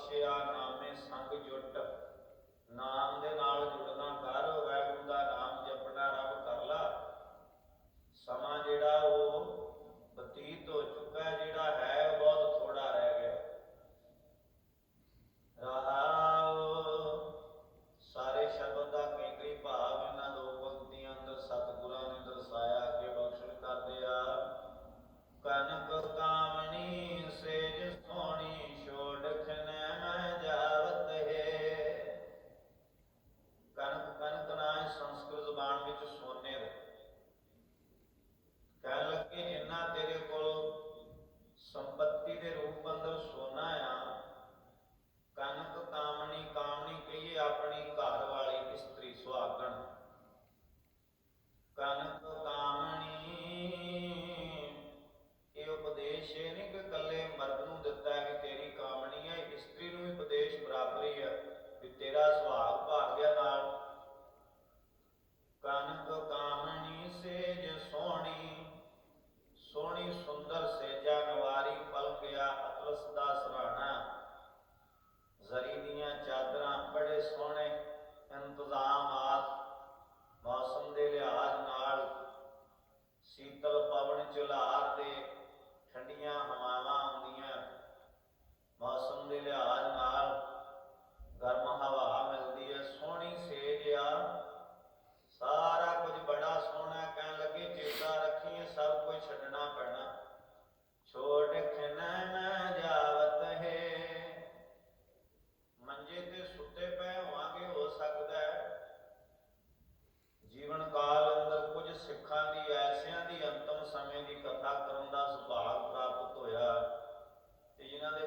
ਬਖਸ਼ਿਆ ਨਾਮੇ ਸੰਗ ਜੁਟ। ਨਾਮ ਦੇ ਨਾਲ 写那个。ਸਮੇਂ ਦੀ ਕਥਾ ਕਰਨ ਦਾ ਸੁਭਾਗ ਪ੍ਰਾਪਤ ਹੋਇਆ ਤੇ ਜਿਹਨਾਂ ਦੇ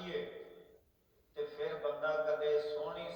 ਰੱਖੀਏ। ਤੇ ਫਿਰ ਬੰਦਾ ਕਦੇ ਸੋਹਣੀ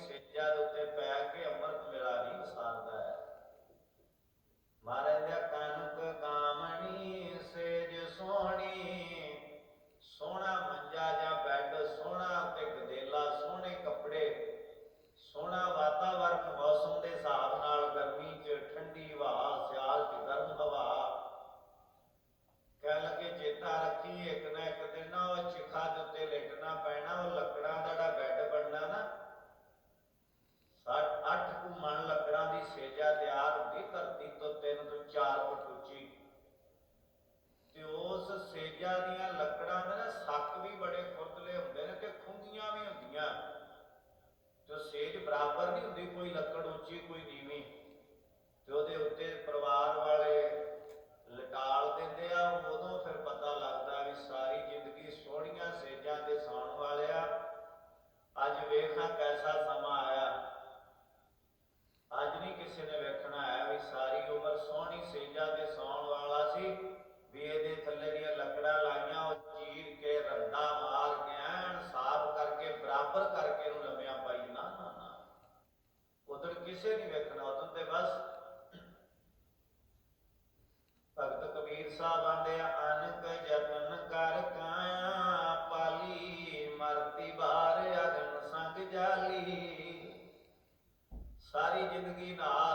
ਰੀਸਾ ਬੰਦਿਆ ਅਨਕ ਜਤਨ ਕਰ ਕਾਇਆ, ਪਾਲੀ ਮਰਤੀ ਬਾਰ ਅਗਨ ਸੰਗ ਜਾਲੀ। ਸਾਰੀ ਜ਼ਿੰਦਗੀ ਨਹਾ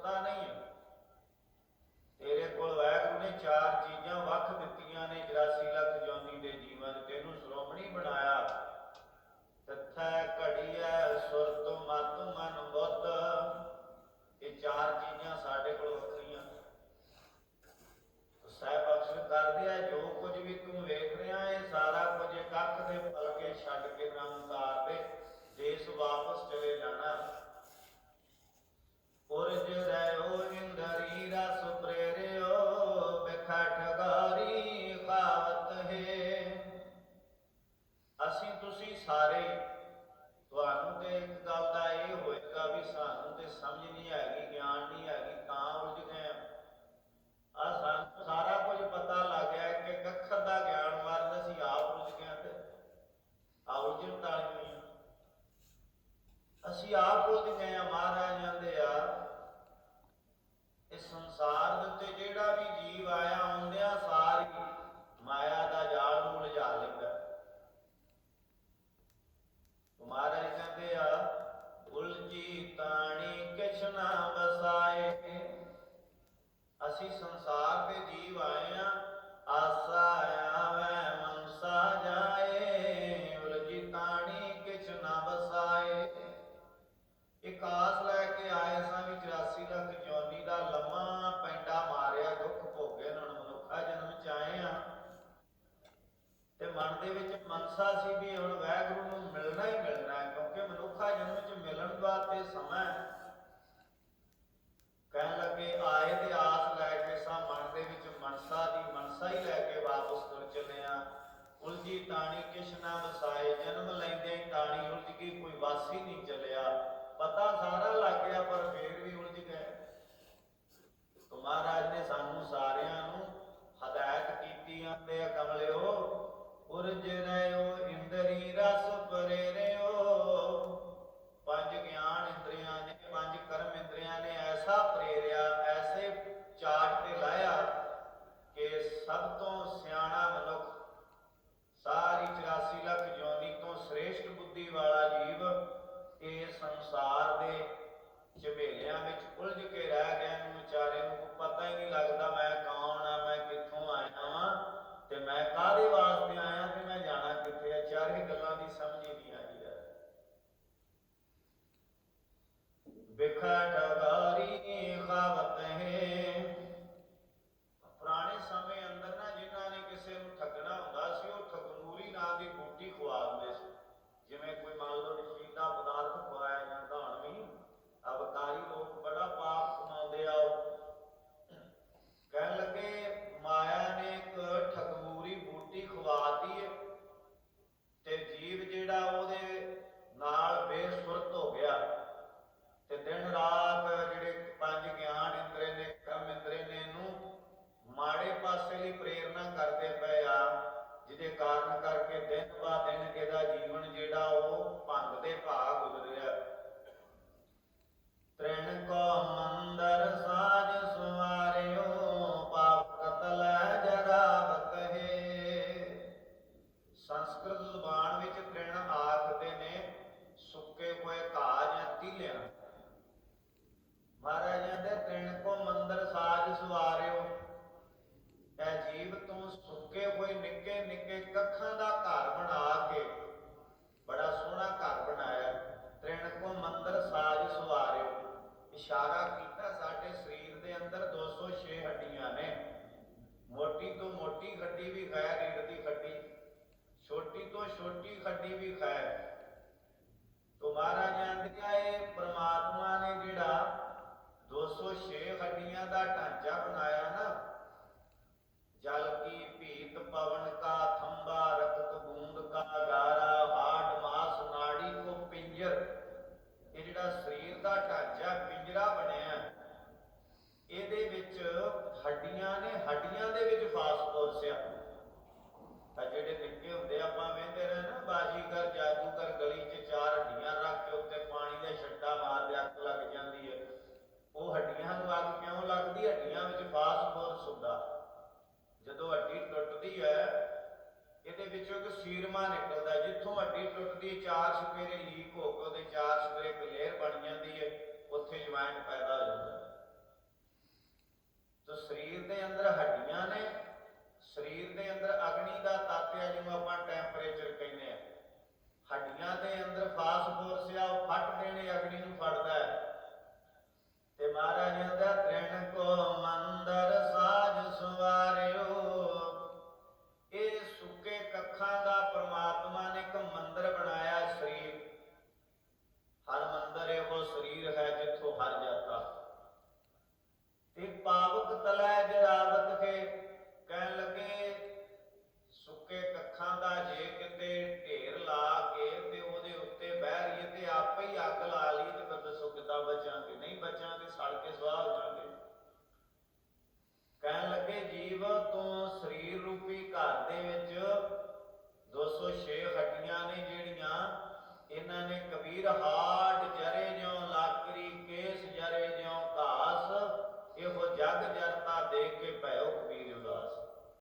ਚੇਤਨ ਨਹੀਂ। ਤੇਰੇ ਕੋਲ ਵਾਹਿਗੁਰੂ ਨੇ ਚਾਰ ਚੀਜ਼ਾਂ ਵੱਖ ਦਿੱਤੀਆਂ ਨੇ 84 ਲੱਖ ਦੇ ਜੀਵਨ, ਤੈਨੂੰ ਸ਼੍ਰੋਮਣੀ ਬਣਾਇਆ। ਤਥੈ ਘੜੀਐ, ਸੁਰਤ ਮਤ ਮਨ ਬੁੱਧ। ਇਹ ਚਾਰ ਚੀਜ਼ਾਂ ਸਾਡੇ ਕੋਲ ਵੱਖਰੀਆਂ। ਸਾਹਿਬ ਬਖਸ਼ ਕਰਦੇ ਆ ਜੋ ਕੁਝ ਵੀ ਤੂੰ ਵੇਖ ਰਿਹਾ, ਇਹ ਸਾਰਾ ਕੁਝ ਕੱਖ ਦੇ ਪਲਕੇ ਛੱਡ ਕੇ ਨਿਰੰਕਾਰ ਦੇ ਦੇਸ਼ ਵਾਪਸ ਚਲੇ ਜਾਣਾ। ਉਰਜ ਰਹਿਓ ਇੰਦਰੀ ਰਸ ਪ੍ਰੇਰਿਓ, ਬਿਖਟ ਗਾਰੀ ਹੈ। ਅਸੀਂ ਤੁਸੀਂ ਸਾਰੇ, ਤੁਹਾਨੂੰ ਤੇ ਇੱਕ ਗੱਲ ਦਾ ਇਹ ਹੋਏਗਾ ਵੀ ਸਾਨੂੰ ਤੇ ਸਮਝ ਨਹੀਂ ਹੈਗੀ, ਗਿਆਨ ਨਹੀਂ ਹੈਗੀ, ਤਾਂ ਉਲਝ ਗਏ ਆ ਸਾਨੂੰ ਸਾਰਾ ਕੁਝ ਪਤਾ ਲੱਗ ਗਿਆ ਕਿ ਕੱਖਰ ਦਾ ਗਿਆਨ ਮਾਰਨ ਅਸੀਂ ਆਪ ਉਲਝ ਗਏ ਤੇ ਆ ਉਲਝਣ ਤਾਲੀ ਅਸੀਂ ਆਪ ਵਿੱਚ ਸੀ ਵੀ ਹੁਣ ਵੈਗੁਰੂ ਨੂੰ ਮਿਲਣਾ ਹੀ ਮਿਲਣਾ ਹੈ, ਕਿਉਂਕਿ ਮਨੁੱਖਾ ਜਨਮ ਚ ਮਿਲਣ ਦਾ ਤੇ ਸਮਾਂ ਕਹਿਣ ਲੱਗੇ, ਆਏ ਤੇ ਆਸ ਲੈ ਕੇ ਸਾ ਮਨ ਦੇ ਵਿੱਚ ਮਨਸਾ ਦੀ ਮਨਸਾ ਹੀ ਲੈ ਕੇ ਵਾਪਸ ਤੁਰ ਚੱਲੇ ਆ। ਉਲਝੀ ਤਾਣੀ ਕਿਛ ਵਸਾਏ, ਜਨਮ ਲੈਂਦੇ ਤਾਣੀ ਉਲਝ ਗਈ ਕੋਈ ਵਾਸੀ ਨਹੀਂ ਚੱਲਿਆ। ਪਤਾ ਸਾਰਾ ਲੱਗ ਗਿਆ, ਪਰ ਫੇਰ ਵੀ ਉਲਝ ਗਏ। ਤੇ ਮਹਾਰਾਜ ਨੇ ਸਾਨੂੰ ਸਾਰਿਆਂ ਨੂੰ ਹਦਾਇਤ ਕੀਤੀ ਆਂਦੇ ਆ ਕਮਲਿਓ ਉਰਜ ਰਹਿਓ ਸਭ ਤੋਂ ਸਿਆਣਾ ਮਨੁੱਖ, ਸਾਰੀ 84 ਲੱਖ ਜੋਨੀ ਤੋਂ ਸ੍ਰੇਸ਼ਟ ਬੁੱਧੀ ਵਾਲਾ ਜੀਵ, ਇਹ ਸੰਸਾਰ ਦੇ ਝਮੇਲਿਆਂ ਵਿੱਚ ਉਲਝ ਕੇ ਰਹਿ ਗਿਆ ਨੂੰ ਵਿਚਾਰੇ ਨੂੰ ਪਤਾ ਹੀ ਨਹੀਂ ਲੱਗਦਾ, ਮੈਂ ਕੌਣ ਆ, ਮੈਂ ਕਿੱਥੋਂ ਆਇਆ ਹਾਂ ਤੇ ਮੈਂ ਕਾਹਦੇ ਵਾਸਤੇ ਆਇਆ ਤੇ ਮੈਂ ਜਾਣਾ ਕਿੱਥੇ ਆ? ਚਾਰੇ ਗੱਲਾਂ ਦੀ ਸਮਝ ਹੀ ਨਹੀਂ ਆਈ ਯਾਰ ਵਿਖਾ ਠਗਾਰੀ ਖਾਵਤ